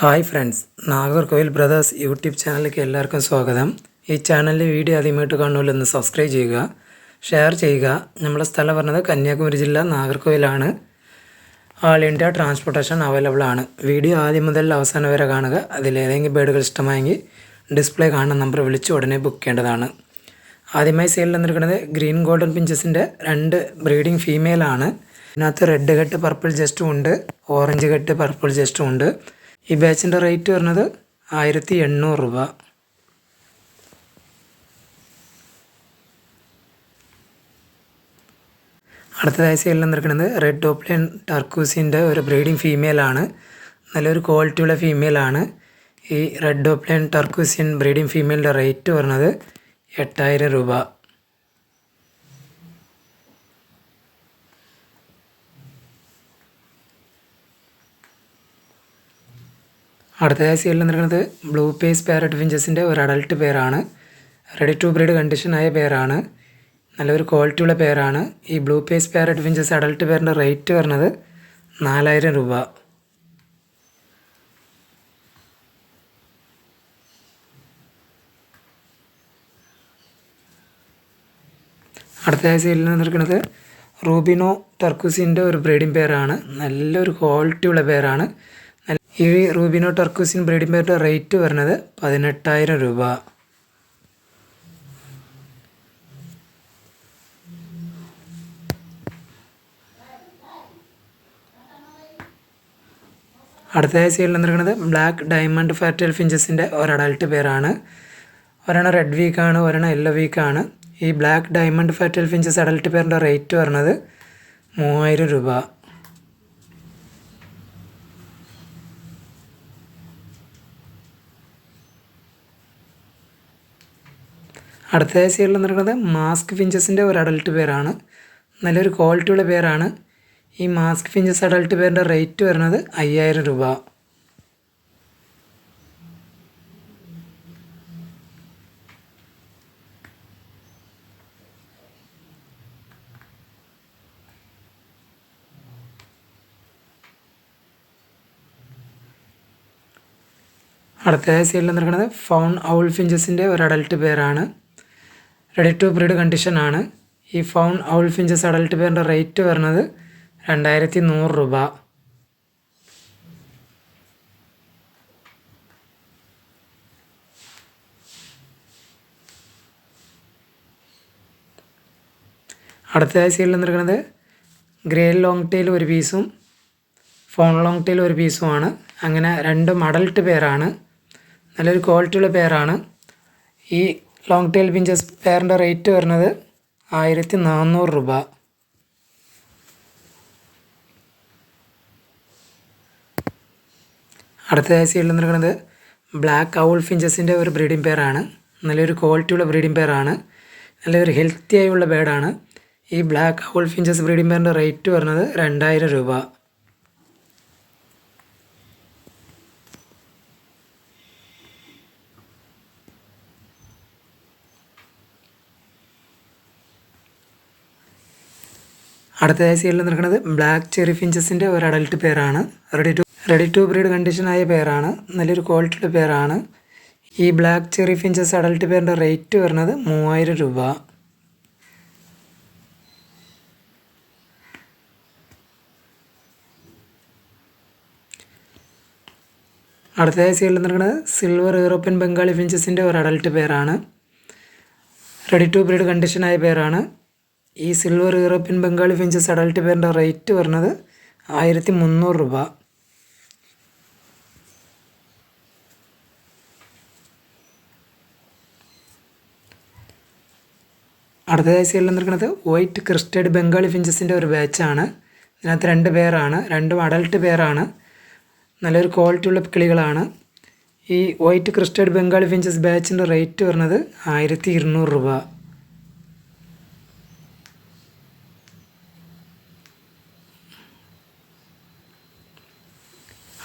Hi friends Nagercoil brothers YouTube ചാനലിലേക്ക് എല്ലാവർക്കും സ്വാഗതം. ഈ ചാനലിൽ വീഡിയോ ആദ്യമായിട്ട് കാണുമല്ലോ സബ്സ്ക്രൈബ് ചെയ്യുക ഷെയർ ചെയ്യുക. നമ്മുടെ സ്ഥലം പറഞ്ഞത് കന്യാകുമരി ജില്ല നാഗർകോവിലാണ് ആൾ ഇന്ത്യ ട്രാൻസ്പോർട്ടേഷൻ അവൈലബിൾ ആണ്. വീഡിയോ ആദ്യം മുതൽ അവസാനം വരെ കാണുക. അതിലേതെങ്കിലും ബേഡുകൾ ഇഷ്ടമായെങ്കിൽ ഡിസ്പ്ലേ കാണുന്ന നമ്പർ വിളിച്ച് ഉടനെ ബുക്ക് ചെയ്യേണ്ടതാണ്. ആദ്യമായി സെയിൽ വന്നിരിക്കുന്നത് ഗ്രീൻ ഗോൾഡൻ പിഞ്ചസിന്റെ രണ്ട് ബ്രീഡിംഗ് ഫീമെയിലാണ് ഇതിനകത്ത് റെഡ് കെട്ട് പർപ്പിൾ ജസ്റ്റും ഉണ്ട് ഓറഞ്ച് കെട്ട് പർപ്പിൾ ജസ്റ്റും ഉണ്ട്. ഈ ബാച്ചിന്റെ റേറ്റ് വരുന്നത് ആയിരത്തി എണ്ണൂറ് രൂപ. അടുത്തതായി സെയിലിൽ നിൽക്കുന്നത് റെഡ് ടോപ്ലിയൻ ടർക്കൂസിന്റെ ഒരു ബ്രീഡിംഗ് ഫീമെയിലാണ് നല്ലൊരു ക്വാളിറ്റിയുള്ള ഫീമെയിലാണ് ഈ റെഡ് ടോപ്ലിയൻ ടർക്കൂസിൻ ബ്രീഡിംഗ് ഫീമെയിലിന്റെ റേറ്റ് വരുന്നത് എട്ടായിരം രൂപ. അടുത്തതായി സീലിൽ നിൽക്കുന്നത് ബ്ലൂ പേസ് പാരറ്റ് ഫിഞ്ചസിന്റെ ഒരു അഡൽട്ട് പേരാണ് റെഡി ടു ബ്രീഡ് കണ്ടീഷനായ പേരാണ് നല്ലൊരു ക്വാളിറ്റിയുള്ള പേരാണ് ഈ blue face parrot finches adult പേരിന്റെ റേറ്റ് വരുന്നത് നാലായിരം രൂപ. അടുത്തതായി സീലിൽ നിൽക്കുന്നത് റൂബിനോ ടർക്കുസിന്റെ ഒരു ബ്രീഡിംഗ് പേരാണ് നല്ലൊരു ക്വാളിറ്റിയുള്ള പേരാണ് ഈ റൂബിനോ ടർക്കൂസിൻ ബ്രീഡിംഗ് പേരുടെ റേറ്റ് വരുന്നത് പതിനെട്ടായിരം രൂപ. അടുത്തതായി സീൽ നിന്നിരിക്കുന്നത് ബ്ലാക്ക് ഡയമണ്ട് ഫാറ്റൽ ഫിഞ്ചസിന്റെ ഒരു അഡൾട്ട് പേരാണ്. ഒരെണ്ണം റെഡ് വീക്കാണ് ഒരെണ്ണം യെല്ലോ വീക്കാണ് ഈ black diamond firetail finches adult പേരിന്റെ റേറ്റ് വരുന്നത് മൂവായിരം രൂപ. അടുത്ത സീരിയൽ വന്നിരിക്കുന്നത് മാസ്ക് ഫിഞ്ചസിന്റെ ഒരു അഡൾട്ട് പേരാണ്. നല്ലൊരു ക്വാളിറ്റിയുള്ള പേരാണ്. ഈ മാസ്ക് ഫിഞ്ചസ് അഡൾട്ട് പേരിന്റെ റേറ്റ് വരുന്നത് അയ്യായിരം രൂപ. അടുത്ത സീരിയൽ നിൽക്കുന്നത് ഫൗൺ ഔൾ ഫിഞ്ചസിന്റെ ഒരു അഡൽട്ട് പേരാണ്. റെഡി ടു ബ്രീഡ് കണ്ടീഷനാണ് ഈ ഫൗൺ ഔൾ ഫിഞ്ചസ് അഡൽട്ട് പേരിന്റെ റേറ്റ് വരുന്നത് രണ്ടായിരത്തി നൂറ് രൂപ. അടുത്തതായി സീലിൽ നിന്നിരിക്കുന്നത് ഗ്രേ ലോങ് ടെയിൽ ഒരു പീസും ഫോൺ ലോങ് ടെയിൽ ഒരു പീസുമാണ് അങ്ങനെ രണ്ടും അഡൽട്ട് പേരാണ് നല്ലൊരു ക്വാളിറ്റിയുള്ള പേരാണ് ഈ ലോങ് ടെയിൽ പിഞ്ചസ് പെയറിന്റെ റേറ്റ് വരുന്നത് ആയിരത്തി നാനൂറ് രൂപ. അടുത്തതായി സീഡിൽ നിൽക്കുന്നത് ബ്ലാക്ക് ഔൾ ഫിഞ്ചസിന്റെ ഒരു ബ്രീഡിംഗ് പെയറാണ് നല്ലൊരു ക്വാളിറ്റിയുള്ള ബ്രീഡിംഗ് പെയറാണ് നല്ലൊരു ഹെൽത്തി ആയുള്ള ബേഡാണ് ഈ ബ്ലാക്ക് ഔൾ ഫിഞ്ചസ് ബ്രീഡിംഗ് പെയറിന്റെ റേറ്റ് വരുന്നത് രണ്ടായിരം രൂപ. അടുത്തതായി സീഡിൽ നിൽക്കുന്നത് ബ്ലാക്ക് ചെറി ഫിഞ്ചസിന്റെ ഒരു അഡൽട്ട് പേരാണ്. Ready to ready to breed കണ്ടീഷനായ പേരാണ്. നല്ലൊരു ക്വാളിറ്റിയുടെ പേരാണ്. ഈ ബ്ലാക്ക് ചെറി ഫിഞ്ചസ് അഡൽട്ട് പേരിന്റെ റേറ്റ് വരുന്നത് മൂവായിരം രൂപ. അടുത്തതായി സീഡിൽ നിൽക്കുന്നത് സിൽവർ യൂറോപ്യൻ ബംഗാളി ഫിഞ്ചസിന്റെ ഒരു അഡൽട്ട് പേരാണ്. റെഡി ടു ബ്രീഡ് കണ്ടീഷനായ പേരാണ്. ഈ silver European Bengali finches adult പേരിന്റെ റേറ്റ് വരുന്നത് ആയിരത്തി മുന്നൂറ് രൂപ. അടുത്തതായി സെയിൽ നിൽക്കുന്നത് വൈറ്റ് ക്രിസ്റ്റഡ് ബംഗാളി ഫിഞ്ചസിന്റെ ഒരു ബാച്ചാണ് ഇതിനകത്ത് രണ്ട് പേരാണ് രണ്ടും അഡൽട്ട് പേരാണ് നല്ലൊരു ക്വാളിറ്റി ഉള്ള കിളികളാണ്. ഈ വൈറ്റ് ക്രിസ്റ്റഡ് ബംഗാളി ഫിഞ്ചസ് ബാച്ചിന്റെ റേറ്റ് വരുന്നത് ആയിരത്തി ഇരുന്നൂറ് രൂപ.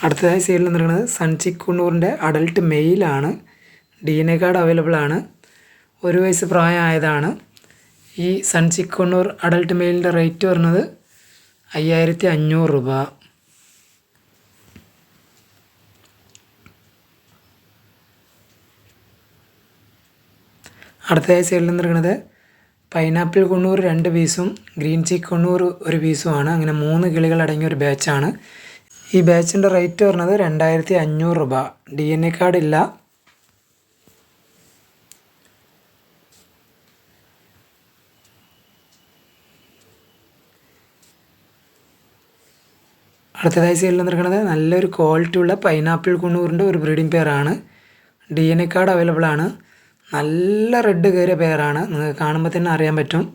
അടുത്തതായി സൈഡിൽ നിന്നിരിക്കുന്നത് സൺചിക് കുണ്ണൂറിന്റെ adult മെയിലാണ്. D N A card available ആണ്. ഒരു വയസ്സ് പ്രായമായതാണ്. ഈ സൺചിക് കുണ്ണൂർ അഡൽട്ട് മെയിലിന്റെ റേറ്റ് വരുന്നത് അയ്യായിരത്തി അഞ്ഞൂറ് രൂപ. അടുത്തതായി സൈഡിൽ നിന്നിരിക്കുന്നത് പൈനാപ്പിൾ കുണ്ണൂർ രണ്ട് പീസും ഗ്രീൻ ചീക്ക് കുണ്ണൂർ ഒരു പീസുമാണ്. അങ്ങനെ മൂന്ന് കിളികൾ അടങ്ങിയ ഒരു ബാച്ചാണ്. ഈ ബാച്ചിന്റെ റേറ്റ് പറഞ്ഞത് രണ്ടായിരത്തി അഞ്ഞൂറ് രൂപ. ഡി എൻ എ കാർഡ് ഇല്ല. അടുത്തതായി സൈഡിൽ നിൽക്കുന്നത് നല്ലൊരു ക്വാളിറ്റി ഉള്ള പൈനാപ്പിൾ കുണ്ണൂറിന്റെ ഒരു breeding പെയറാണ് D N A card available ആണ്. നല്ല റെഡ് കയറിയ പെയറാണ് നിങ്ങൾക്ക് കാണുമ്പോൾ തന്നെ അറിയാൻ പറ്റും.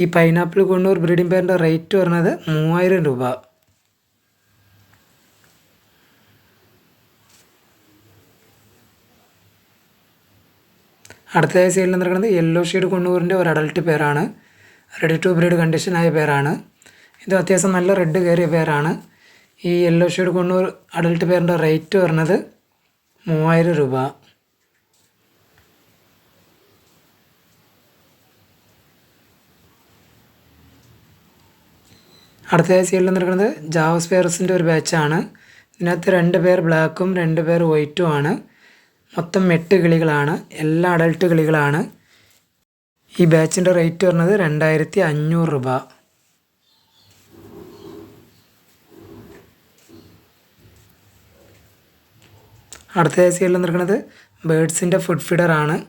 ഈ പൈനാപ്പിൾ കുണ്ണൂർ ബ്രീഡിംഗ് പെയറിന്റെ റേറ്റ് വരുന്നത് മൂവായിരം രൂപ. അടുത്തതായി സൈഡിൽ നിൽക്കുന്നത് യെല്ലോ ഷെയ്ഡ് കുണ്ണൂറിന്റെ ഒരു അഡൾട്ട് പേരാണ്. റെഡി ടു ബ്രീഡ് കണ്ടീഷനായ പേരാണ്. ഇത് അത്യാവശ്യം നല്ല റെഡ് കയറിയ പേരാണ്. ഈ യെല്ലോ ഷെയ്ഡ് കൊണ്ണൂർ അഡൾട്ട് പേരിന്റെ റേറ്റ് വരുന്നത് മൂവായിരം രൂപ. അടുത്ത സൈഡിൽ നിൽക്കുന്നത് ജാവസ് പേർസിന്റെ ഒരു ബാച്ചാണ് ഇതിനകത്ത് രണ്ട് പേർ ബ്ലാക്കും രണ്ട് പേർ വൈറ്റും ആണ്. മൊത്തം എട്ട് കിളികളാണ്. എല്ലാ അഡൾട്ട് കിളികളാണ്. ഈ ബാച്ചിന്റെ റേറ്റ് പറഞ്ഞത് രണ്ടായിരത്തി അഞ്ഞൂറ് രൂപ. അടുത്ത സൈഡിൽ നിൽക്കുന്നത് ബേഡ്സിന്റെ ഫുഡ് ഫീഡറാണ്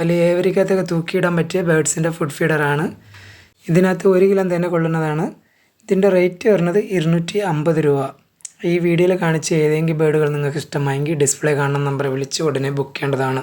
വലിയ ഏവരിക്കകത്തൊക്കെ തൂക്കിയിടാൻ പറ്റിയ ബേഡ്സിന്റെ ഫുഡ് ഫീഡറാണ് ഇതിനകത്ത് ഒരു കിലോ തന്നെ കൊള്ളുന്നതാണ്. ഇതിന്റെ റേറ്റ് വരുന്നത് ഇരുന്നൂറ്റി അമ്പത് രൂപ. ഈ വീഡിയോയിൽ കാണിച്ച ഏതെങ്കിലും ബേഡുകൾ നിങ്ങൾക്ക് ഇഷ്ടമായെങ്കിൽ ഡിസ്പ്ലേ കാണുന്ന നമ്പർ വിളിച്ച് ഉടനെ ബുക്ക് ചെയ്യേണ്ടതാണ്.